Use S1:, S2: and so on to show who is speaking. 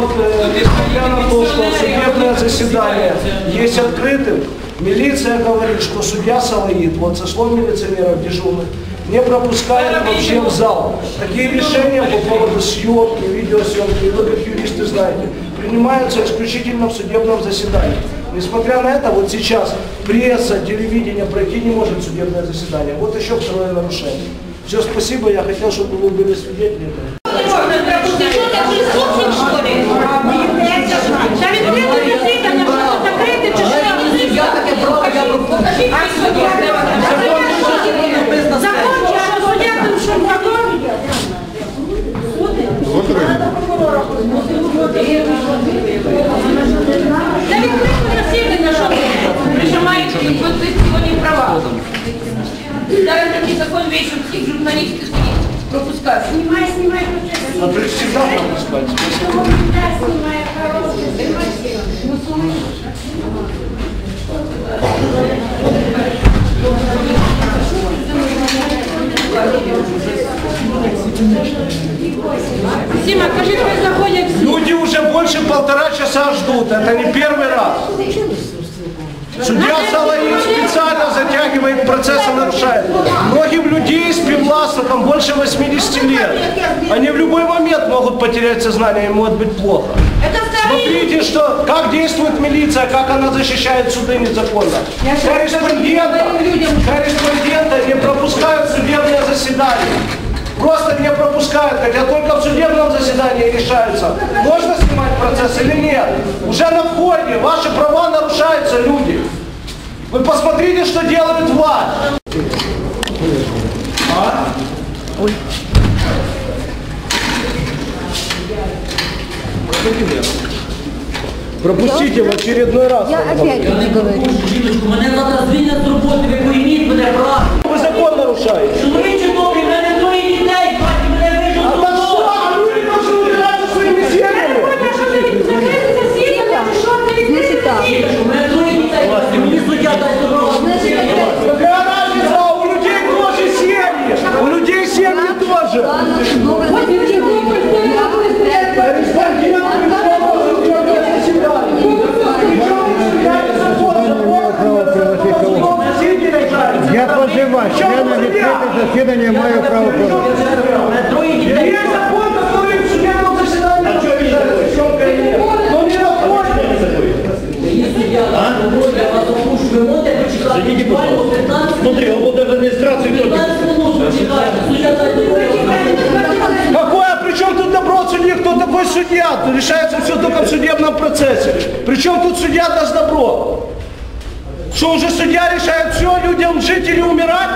S1: Вот, несмотря на то, что судебное заседание есть открытым, милиция говорит, что судья Салаид, вот со слов милиционеров дежурных, не пропускает вообще в зал. Такие решения по поводу съемки, видеосъемки, вы как юристы знаете, принимаются исключительно в судебном заседании. Несмотря на это, вот сейчас пресса, телевидение пройти не может судебное заседание. Вот еще второе нарушение. Все, спасибо, я хотел, чтобы вы были свидетелями.
S2: Зараз такий закон вийшов всіх журналістів пропускати. Знімай, знімай,
S1: А ты всегда пропускать. Спасибо.
S2: Сіма, кажи, хай заходять
S1: полтора часа ждут. Это не первый раз. Судья Салаин специально затягивает процесс и нарушает. Многим людей с Пивласа там больше 80 лет. Они в любой момент могут потерять сознание, им может быть плохо. Смотрите, что, как действует милиция, как она защищает суды незаконно. Корреспондента, корреспондента не пропускают судебное заседание. Просто не пропускают, хотя только в судебном заседании решаются, можно снимать процесс или нет. Уже на входе ваши права нарушаются, люди. Вы посмотрите, что делает власть. Пропустите в очередной раз.
S3: Я опять не говорю.
S4: Жіночку, мене треба звільнити з роботи, ви пойміть мене правильно.
S1: Вы закон нарушаете.
S5: засідання маю право проводити.
S4: У мене троє дітей.
S1: Есть закон, который в судебном заседании что решает, съемка или нет. Но не на входе.
S4: Мені суддя дасть добро, я вас опущу. Ви можете почекати буквально 15
S5: Смотри, он буде адміністрацію
S4: 15 минут почекайте. Суддя дасть добро.
S1: Какое, а при чем тут добро судьи? Кто такой судья? Решается все только в судебном процессе. Причем тут судья даст добро? Что уже судья решает все, людям жить или умирать?